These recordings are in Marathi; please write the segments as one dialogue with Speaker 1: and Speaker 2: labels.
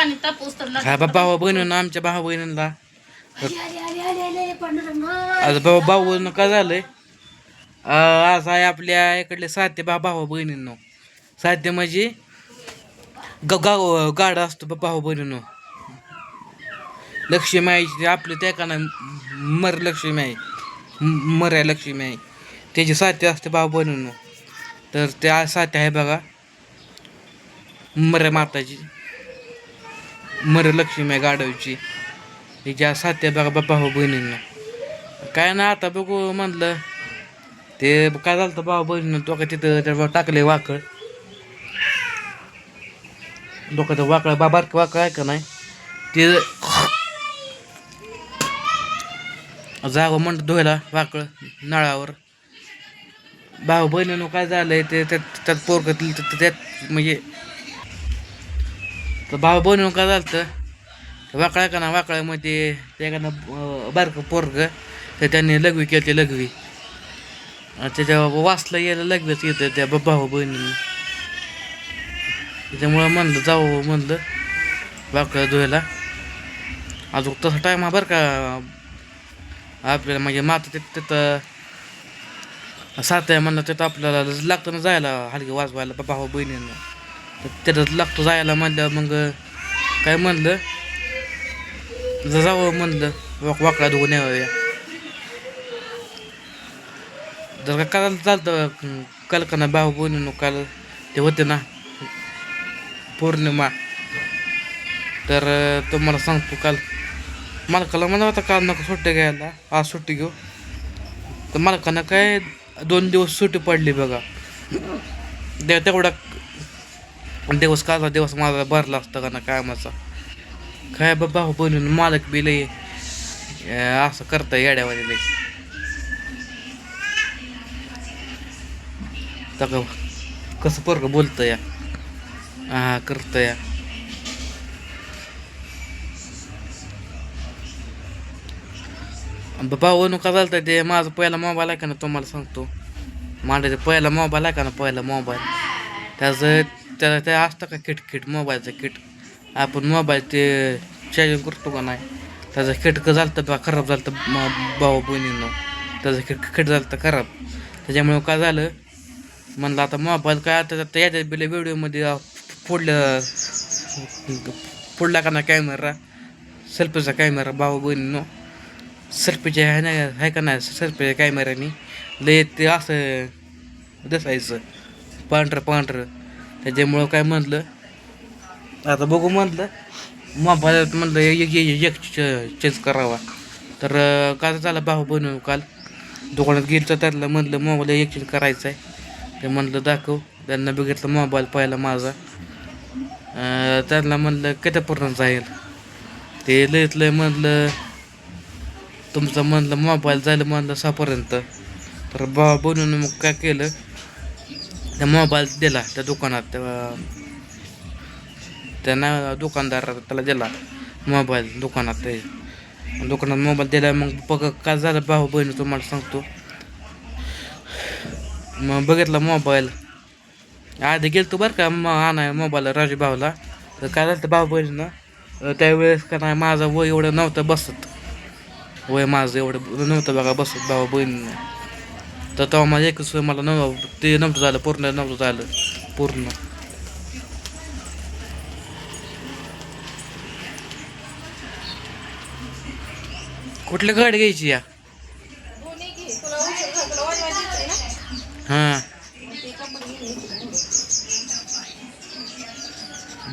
Speaker 1: पाणी तापूस तर
Speaker 2: हा बा भाऊ बहिणीनं आमच्या
Speaker 1: आले, पांडुरंग.
Speaker 2: आज भाऊ भाऊ काय झालंय? अं, आज आहे आपल्या इकडले साते बा भाऊ बहिणींनो. साते म्हणजे ग गाव गाड असतो बा भाऊ बहिणींनो. लक्ष्मी आईची आपलं त्या का नाही मर लक्ष्मी आई म- मर्या लक्ष्मी आई त्याची साथे असते भाऊ बहिणींनो. तर त्या साथे आहे बघा. मर्या माताची मर लक्ष्मी आहे गाडवची हिच्या सात्या बघा बा भाऊ बहिणींना. काय ना आता बघू म्हणलं ते काय झालं तर भाऊ बहिणीनं तो का तिथं त्या टाकले वाकळ. डोक्याचं वाकळ बा बारकं वाकळ आहे का नाही? ते जावं म्हणत धुवायला वाकळ नळावर. भाऊ बहिणीनं काय झालंय ते त्यात त्यात त्यात म्हणजे तर भाऊ बनवून काय झालं तर वाकळा का ना वाकळ्यामध्ये ते एखादं बारकं पोरग तर त्यांनी लघवी केली ते लघवी त्याच्या वाचलं यायला लघवीच येतं त्या भाऊ बहिणींनी. त्याच्यामुळं म्हणलं जाऊ म्हणलं वाकळं धुवायला. अजून तसा टाईम हा बरं का. आपल्याला म्हणजे माता तिथं तिथं सात आहे म्हणलं तिथं आपल्याला. लागतं ना जायला हलकी वाजवायला भाऊ बहिणींना. तर तिथं लागतो जायला म्हणलं मग काय म्हणलं? जावं म्हणलं. वाक वाकडा धुवून यावं जर का करायला चालतं कलकना भाऊ बोलून काल ते होते ना पौर्णिमा. तर तुम्हाला सांगतो काल मालकाला म्हणा होता काल नको सुट्टी घ्यायला आज सुट्टी घेऊ. तर मालकानं काय दोन दिवस सुट्टी पडली बघा. तेवढा दिवस कालचा दिवस माझा भरला असता का ना कामाचा. काय बाबा बनून मालक बी लय असं करता येड्यावानी लय तर कसं पोरग बोलतं या? हा करतं या. भाऊ का चालतं ते? माझा पहिला मोबाईल आहे का ना तुम्हाला सांगतो. माझा पहिला मोबाईल आहे का ना पहिला मोबाईल त्याचं त्याला ते असतं का किट किट मोबाईलचं किट. आपण मोबाईल ते चार्जिंग करतो का नाही? त्याचं खिटकं झालं तर खराब झालं तर भाऊ बहिणीनं. त्याचं खिट खिट झालं तर खराब. त्याच्यामुळे काय झालं? म्हणलं आता मोबाईल काय आता आता याच्या बिल व्हिडिओमध्ये फोडलं फोडला का ना कॅमेरा? सेल्फीचा कॅमेरा भाऊ बहिणीनं. सेल्फीच्या आहे ना आहे का नाही? सेल्फीच्या कॅमेऱ्याने. लय ते असं दिसायचं. पांढरं पांढरं. त्याच्यामुळं काय म्हटलं आता बघू म्हटलं मोबाईल म्हणलं एक एक- चेंज करावा. तर अं, काय झालं भाऊ बनवू काल दुकानात गेलं त्यातलं म्हणलं मोबाईल एक चेंज करायचा आहे ते म्हणलं दाखव. त्यांना बघितलं मोबाईल पाहिला माझा. त्यांना म्हणलं कितीपर्यंत जाईल? ते लयतलं लय म्हणलं तुमचं म्हणलं मोबाईल जायला म्हणलं सहापर्यंत. तर बा बनवून मग काय केलं? त्या मोबाईल दिला त्या दुकानात त्या त्यांना दुकानदार त्याला दिला मोबाईल दुकानात. ते दुकानात मोबाईल दिला मग बघ काय झालं भाऊ बहिणी तुम्हाला सांगतो. मग बघितला मोबाईल. आधी गेलतो बरं का मग आणाय मोबाईल राजू भाऊला. तर काय झालं तर भाऊ बहिणीनं त्यावेळेस का नाही माझं वय एवढं नव्हतं बसत. वय माझं एवढं नव्हतं बघा बसत भाऊ बहिणीनं. तर तेव्हा माझ्या एकच मला नव ते नव्हतं झालं पूर्ण नव्हतं झालं. पूर्ण. कुठली गाडी घ्यायची या? हां.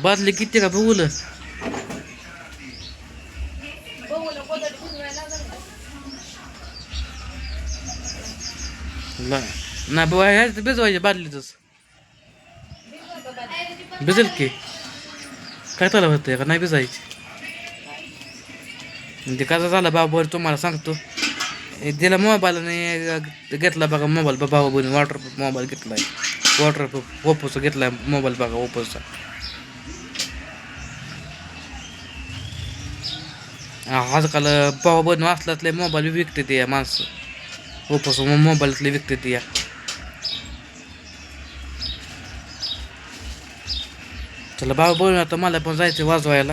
Speaker 2: बादली किती का? बघूल नाही बाबा ह्याच भिजवायचे बादलीतच
Speaker 1: भिजवा का बाई?
Speaker 2: भिजेल की काय त्याला होतं का नाही भिजायची म्हणजे कसं झालं बाबा तुम्हाला सांगतो हे दिला मोबाईलने घेतला बघा मोबाईल बाबा बहिणी वॉटरप्रूफ मोबाईल घेतलाय वॉटरप्रूफ ओप्पोचा घेतलाय मोबाईल बघा ओप्पोचा आजकाल भाऊ बहिणी असल्यातले मोबाईल विकते ते या माणसं ओप्पोचा मोबाईलतले विकते ते या. चला भाऊ बहीण आता मला पण जायचं वाजवायला.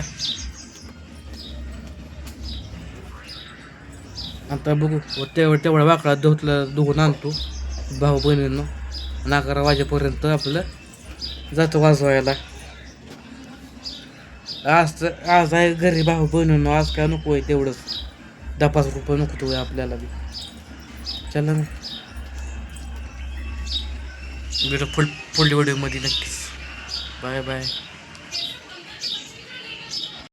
Speaker 2: आता बघू व तेवढं तेवढा वाकडा धुतला धुवून आणतो. भाऊ बहिणींनो आणि अकरा वाजेपर्यंत आपलं जातो वाजवायला. आज तर आज आहे घरी भाऊ बहिणींनो आज काय नको आहे तेवढंच. दहा पाच रुपये नको तो आपल्याला बी. चला मग भेटू फुल पुढल्या व्हिडिओमध्ये नक्कीच. Bye bye